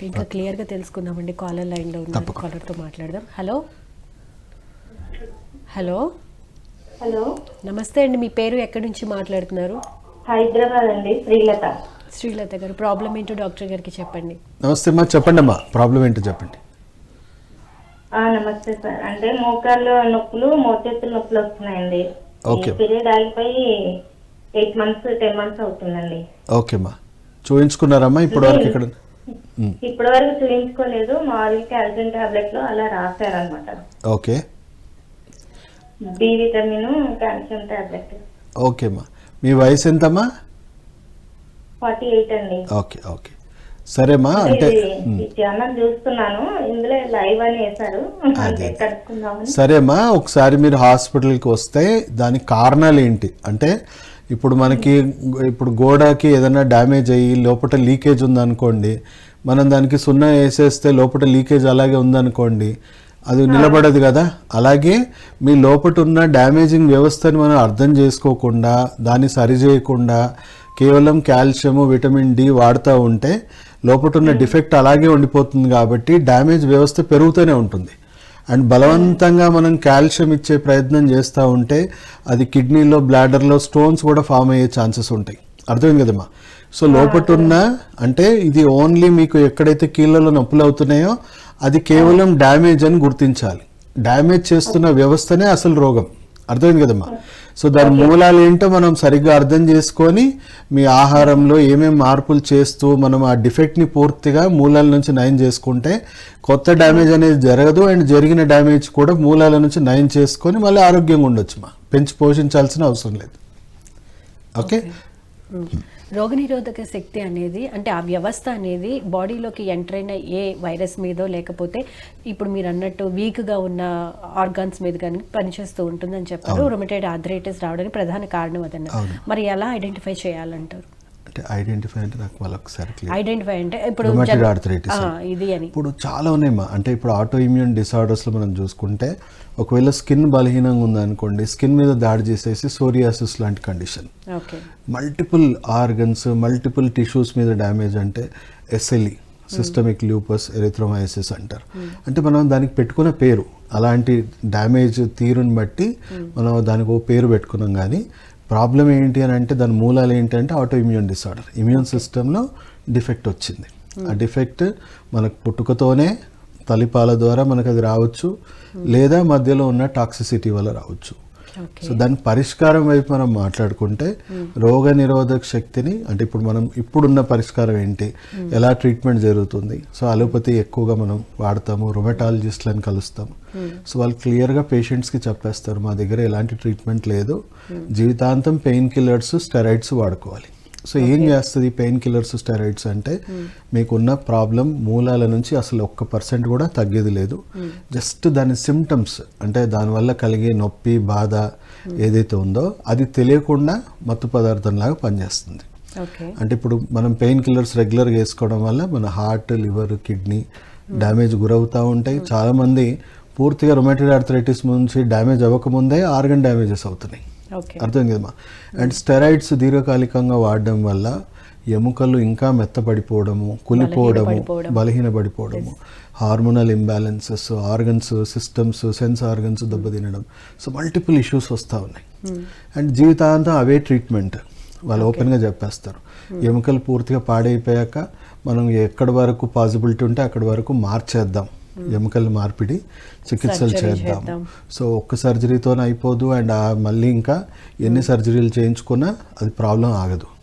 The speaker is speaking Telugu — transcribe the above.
ఓకే ఇంకా క్లియర్గా తెలుసుకుందామండి. కాలర్ లైన్లో ఉన్న. కాలర్తో మాట్లాడదాం. హలో? హలో? హలో? నమస్తే అండి మీ పేరు ఎక్కడి నుంచి మాట్లాడుతున్నారు? హైదరాబాద్ అండి శ్రీలత. శ్రీలత గారు ప్రాబ్లం ఏంటో డాక్టర్ గారికి చెప్పండి. నమస్తే అమ్మా చెప్పండి అమ్మా ప్రాబ్లం ఏంటో చెప్పండి. ఆ, నమస్తే సార్. అంటే మోకాళ్ళు నొప్పులు మోచేతులు నొప్పులు వస్తున్నాయండి. ఓకే. పీరియడ్ ఆగిపోయి ఎయిట్ మంత్స్ టెన్ మంత్స్ అవుతుందండి. ఓకే అమ్మా. చూయించుకున్నారమ్మా ఇప్పటి వరకు ఇక్కడ? ఇప్పటి వరకు చూపించుకోలేదు మామూలుగా కాల్షియం టాబ్లెట్లో అలా రాశారనమాట okay. B vitamin calcium tablet. Okay అమ్మా మీ వయసు ఎంతమ్మా? ఫార్టీ ఎయిట్ అండి. Okay okay. సరేమ్మా అంటే ఛానల్ చూస్తున్నాను. ఇందులో లైవ్ అని వేశారు. సరేమ్మా ఒకసారి మీరు హాస్పిటల్కి వస్తే దానికి కారణాలు ఏంటి? అంటే ఇప్పుడు మనకి ఇప్పుడు గోడకి ఏదైనా డ్యామేజ్ అయ్యి లోపల లీకేజ్ ఉందనుకోండి మనం దానికి సున్నా వేసేస్తే లోపల లీకేజ్ అలాగే ఉందనుకోండి అది నిలబడదు కదా. అలాగే మీ లోపల ఉన్న డ్యామేజింగ్ వ్యవస్థని మనం అర్థం చేసుకోకుండా దాన్ని సరిచేయకుండా కేవలం కాల్షియము విటమిన్ డి వాడుతూ ఉంటే లోపల ఉన్న డిఫెక్ట్ అలాగే ఉండిపోతుంది కాబట్టి డ్యామేజ్ వ్యవస్థ పెరుగుతూనే ఉంటుంది. అండ్ బలవంతంగా మనం కాల్షియం ఇచ్చే ప్రయత్నం చేస్తూ ఉంటే అది కిడ్నీలో బ్లాడర్లో స్టోన్స్ కూడా ఫామ్ అయ్యే ఛాన్సెస్ ఉంటాయి. అర్థమైంది కదమ్మా? సో లోపట ఉన్న అంటే ఇది ఓన్లీ మీకు ఎక్కడైతే కీళ్ళలో నొప్పులు అవుతున్నాయో అది కేవలం డ్యామేజ్ అని గుర్తించాలి. డ్యామేజ్ చేస్తున్న వ్యవస్థనే అసలు రోగం. అర్థమైంది కదమ్మా? సో దాని మూలాలు ఏంటో మనం సరిగ్గా అర్థం చేసుకొని మీ ఆహారంలో ఏమేమి మార్పులు చేస్తూ మనం ఆ డిఫెక్ట్ని పూర్తిగా మూలాల నుంచి నయం చేసుకుంటే కొత్త డ్యామేజ్ అనేది జరగదు అండ్ జరిగిన డ్యామేజ్ కూడా మూలాల నుంచి నయం చేసుకొని మళ్ళీ ఆరోగ్యంగా ఉండొచ్చు మా. పెంచి పోషించాల్సిన అవసరం లేదు. ఓకే? రోగనిరోధక శక్తి అనేది అంటే ఆ వ్యవస్థ అనేది బాడీలోకి ఎంటర్ అయిన ఏ వైరస్ మీదో లేకపోతే ఇప్పుడు మీరు అన్నట్టు వీక్గా ఉన్న ఆర్గాన్స్ మీద కానీ పనిచేస్తూ ఉంటుందని చెప్పారు. రొమటైడ్ ఆర్థరైటిస్ రావడానికి ప్రధాన కారణం అదన్నారు మరి ఎలా ఐడెంటిఫై చేయాలంటారు? అంటే ఐడెంటిఫై అంటే నాకు ఒకసారి. ఐడెంటిఫై అంటే ఇప్పుడు Rheumatoid జన్- arthritis. ఆ, ఇది అని. ఇప్పుడు చాలా ఉన్నాయమ్మా అంటే ఇప్పుడు ఆటో ఇమ్యూన్ డిసార్డర్స్లో మనం చూసుకుంటే ఒకవేళ స్కిన్ బలహీనంగా ఉందనుకోండి స్కిన్ మీద దాడి చేసేసి సోరియాసిస్ లాంటి condition multiple organs multiple tissues మీద డ్యామేజ్ అంటే ఎస్ఎల్ఈ సిస్టమిక్ లూపస్ ఎరిథ్రోమైసిస్ అంటారు. అంటే మనం దానికి పెట్టుకున్న పేరు అలాంటి డ్యామేజ్ తీరుని బట్టి మనం దానికి ఒక పేరు పెట్టుకున్నాం కానీ ప్రాబ్లం ఏంటి అని అంటే దాని మూలాలు ఏంటి అంటే ఆటో ఇమ్యూన్ డిసార్డర్ ఇమ్యూన్ సిస్టంలో డిఫెక్ట్ వచ్చింది. ఆ డిఫెక్ట్ మనకు పుట్టుకతోనే తలిపాల ద్వారా మనకు అది రావచ్చు లేదా మధ్యలో ఉన్న టాక్సిసిటీ వల్ల రావచ్చు. సో దాని పరిష్కారం వైపు మనం మాట్లాడుకుంటే రోగ నిరోధక శక్తిని అంటే ఇప్పుడు మనం ఇప్పుడున్న పరిష్కారం ఏంటి? ఎలా ట్రీట్మెంట్ జరుగుతుంది? సో అలోపతి ఎక్కువగా మనం వాడతాము రొమటాలజిస్ట్లను కలుస్తాము. సో వాళ్ళు క్లియర్గా పేషెంట్స్కి చెప్పేస్తారు మా దగ్గర ఎలాంటి ట్రీట్మెంట్ లేదు. జీవితాంతం పెయిన్ కిల్లర్స్ స్టెరాయిడ్స్ వాడుకోవాలి. సో ఏం చేస్తుంది పెయిన్ కిల్లర్స్ స్టెరాయిడ్స్ అంటే మీకున్న ప్రాబ్లం మూలాల నుంచి అసలు ఒక్క పర్సెంట్ కూడా తగ్గేది లేదు. జస్ట్ దాని సిమ్టమ్స్ అంటే దానివల్ల కలిగే నొప్పి బాధ ఏదైతే ఉందో అది తెలియకుండా మత్తు పదార్థంలాగా పనిచేస్తుంది. అంటే ఇప్పుడు మనం పెయిన్ కిల్లర్స్ రెగ్యులర్గా వేసుకోవడం వల్ల మన హార్ట్ లివర్ కిడ్నీ డ్యామేజ్ గురవుతూ ఉంటాయి. చాలామంది పూర్తిగా రొమాటైడ్ ఆర్థరైటిస్ నుంచి డ్యామేజ్ అవ్వకముందే ఆర్గన్ డ్యామేజెస్ అవుతున్నాయి. అర్థమైంది కదమ్మా అండ్ స్టెరాయిడ్స్ దీర్ఘకాలికంగా వాడడం వల్ల ఎముకలు ఇంకా మెత్తపడిపోవడము కులిపోవడము బలహీనపడిపోవడం. బలహీనపడిపోవడము hormonal imbalances organs systems sense organs దెబ్బతినడం. So multiple issues వస్తూ ఉన్నాయి. అండ్ జీవితాంతం అవే ట్రీట్మెంట్ వాళ్ళు ఓపెన్గా చెప్పేస్తారు. ఎముకలు పూర్తిగా పాడైపోయాక మనం ఎక్కడి వరకు పాసిబిలిటీ ఉంటే అక్కడి వరకు మార్చేద్దాం. ఎముకల మార్పిడి చికిత్సలు చేద్దాం. సో ఒక్క సర్జరీతోనే అయిపోదు అండ్ ఆ మళ్ళీ ఇంకా ఎన్ని సర్జరీలు చేయించుకున్నా అది ప్రాబ్లం ఆగదు